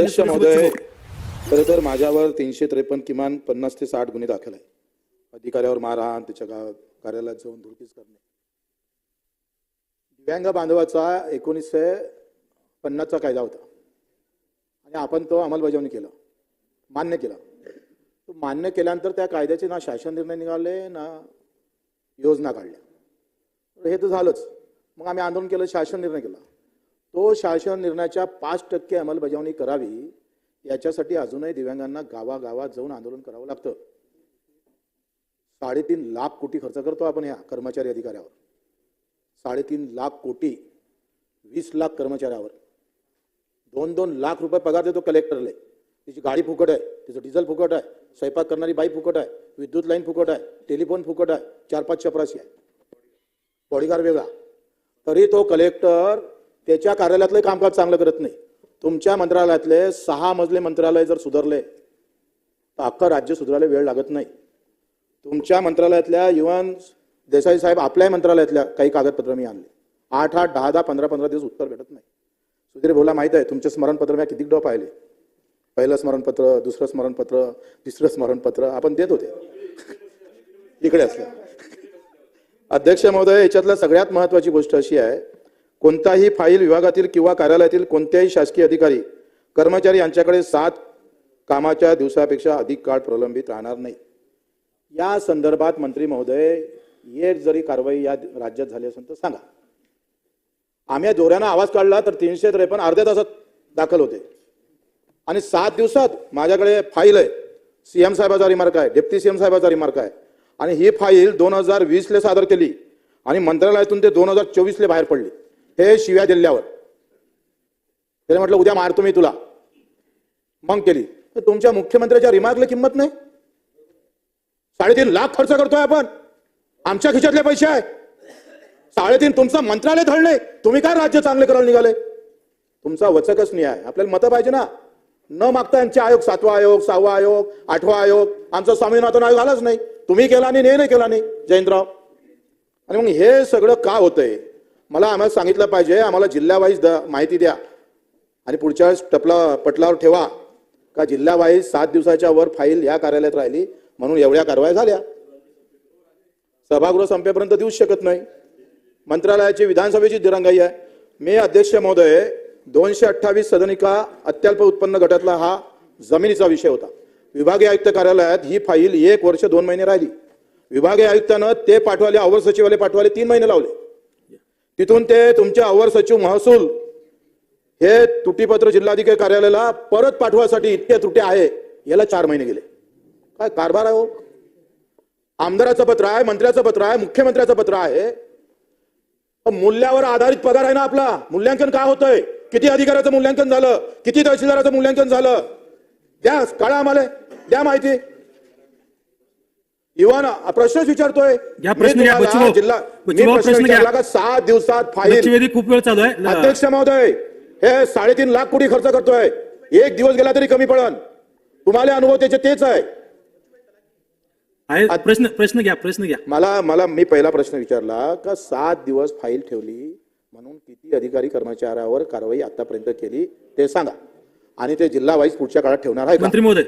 महोदय खरं तर माझ्यावर तीनशे त्रेपन्न किमान पन्नास ते साठ गुन्हे दाखल आहे अधिकाऱ्यावर मारहाण त्याच्या गा- कार्यालयात जाऊन धुडकीस करणे. दिव्यांग बांधवाचा एकोणीसशे पन्नासचा कायदा होता. आणि आपण तो अंमलबजावणी केला. मान्य केला. तो मान्य केल्यानंतर त्या कायद्याचे ना शासन निर्णय निघाले ना योजना काढल्या. हे तर झालंच. मग आम्ही आंदोलन केलं शासन निर्णय केला. तो शासन निर्णयाच्या पाच टक्के अंमलबजावणी करावी याच्यासाठी अजूनही दिव्यांगांना गावागावात जाऊन आंदोलन करावं लागतं. साडेतीन लाख कोटी खर्च करतो आपण या कर्मचारी अधिकाऱ्यावर. साडेतीन लाख कोटी वीस लाख कर्मचाऱ्यावर. दोन दोन लाख रुपये पगार देतो कलेक्टरले. तिची गाडी फुकट आहे तिचं डिझेल फुकट आहे स्वयंपाक करणारी बाई फुकट आहे विद्युत लाईन फुकट आहे टेलिफोन फुकट आहे चार पाच चपराशी आहे. बॉडीगार्ड वेगळा. तरी तो कलेक्टर त्याच्या कार्यालयातलं कामकाज चांगलं करत नाही. तुमच्या मंत्रालयातले सहा मजले मंत्रालय जर सुधारले तर अख्खं राज्य सुधारायला वेळ लागत नाही. तुमच्या मंत्रालयातल्या युवन देसाई साहेब आपल्याही मंत्रालयातल्या काही कागदपत्र मी आणले. आठ आठ दहा दहा पंधरा पंधरा दिवस उत्तर भेटत नाही. सुधीर भाऊला माहीत आहे तुमचे स्मरणपत्र मी किती डो पाहिले. पहिलं स्मरणपत्र दुसरं स्मरणपत्र तिसरं स्मरणपत्र आपण देत होते. इकडे असलं. अध्यक्ष महोदय याच्यातल्या सगळ्यात महत्वाची गोष्ट अशी आहे कोणताही फाईल विभागातील किंवा कार्यालयातील कोणत्याही शासकीय अधिकारी कर्मचारी यांच्याकडे सात कामाच्या दिवसापेक्षा अधिक काळ प्रलंबित राहणार नाही. या संदर्भात मंत्री महोदय एक जरी कारवाई या राज्यात झाली असेल तर सांगा. आम्ही जोऱ्यानं आवाज काढला तर तीनशे त्रेपन्न अर्ध्या तासात दाखल होते. आणि सात दिवसात माझ्याकडे फाईल आहे. सीएम साहेबाचा रिमार्क आहे डेप्टी सीएम साहेबाचा रिमार्क आहे. आणि ही फाईल दोन हजार वीसले सादर केली आणि मंत्रालयातून ते दोन हजार चोवीसले बाहेर पडली. हे शिव्या दिल्यावर. त्याने म्हटलं उद्या मारतो मी तुला. मग केली. तर तुमच्या मुख्यमंत्र्याच्या रिमार्कला किंमत नाही? साडेतीन लाख खर्च करतोय आपण. आमच्या खिशातले पैसे आहे. साडेतीन तुमचं मंत्रालय धडले तुम्ही काय राज्य चांगले करायला निघाले? तुमचा वचकच नाही आहे. आपल्याला मतं पाहिजे ना. न मागता यांचे आयोग सातवा आयोग सहावा आयोग आठवा आयोग आमचा स्वामीनाथन आयोग आलाच नाही. तुम्ही केला नाही ने नाही केला नाही जयंतराव. आणि मग हे सगळं का होतंय? मला आम्हाला सांगितलं पाहिजे आम्हाला जिल्ह्यावाईज द माहिती द्या. आणि पुढच्या वेळेस टपला पटलावर ठेवा. का जिल्हावाईज सात दिवसाच्या वर फाईल या कार्यालयात राहिली म्हणून एवढ्या कारवाया झाल्या. सभागृह संपेपर्यंत देऊच शकत नाही. मंत्रालयाची विधानसभेची दिरंगाई आहे. मी अध्यक्ष महोदय दोनशे अठ्ठावीस सदनिका अत्यल्प उत्पन्न गटातला हा जमिनीचा विषय होता. विभागीय आयुक्त कार्यालयात ही फाईल एक वर्ष दोन महिने राहिली. विभागीय आयुक्तानं ते पाठवाले अवर सचिवाले पाठवाले तीन महिने लावले. तिथून ते तुमचे अवर सचिव महसूल हे तुटीपत्र जिल्हाधिकारी कार्यालयाला परत पाठवासाठी इतके त्रुटी आहे याला चार महिने गेले. काय कारभार आहे हो? आमदाराचं पत्र आहे मंत्र्याचं पत्र आहे मुख्यमंत्र्याचं पत्र आहे. मूल्यावर आधारित पगार आहे ना आपला? मूल्यांकन काय होतंय? किती अधिकाऱ्याचं मूल्यांकन झालं? किती तहसीलदाराचं मूल्यांकन झालं? द्या काळा आम्हाला. द्या माहिती. इव्हन प्रश्नच विचारतोय. जिल्हा का सात दिवसात फाईल खूप वेळ चालू आहे. अध्यक्ष महोदय हे साडेतीन लाख कोटी खर्च करतोय. एक दिवस गेला तरी कमी पडन. तुम्हाला अनुभव त्याचे तेच आहे. प्रश्न प्रश्न घ्या प्रश्न घ्या. मला मला मी पहिला प्रश्न विचारला का सात दिवस फाईल ठेवली म्हणून किती अधिकारी कर्मचाऱ्यावर कारवाई आतापर्यंत केली ते सांगा. आणि ते जिल्हा वाईज पुढच्या काळात ठेवणार आहे मंत्री महोदय.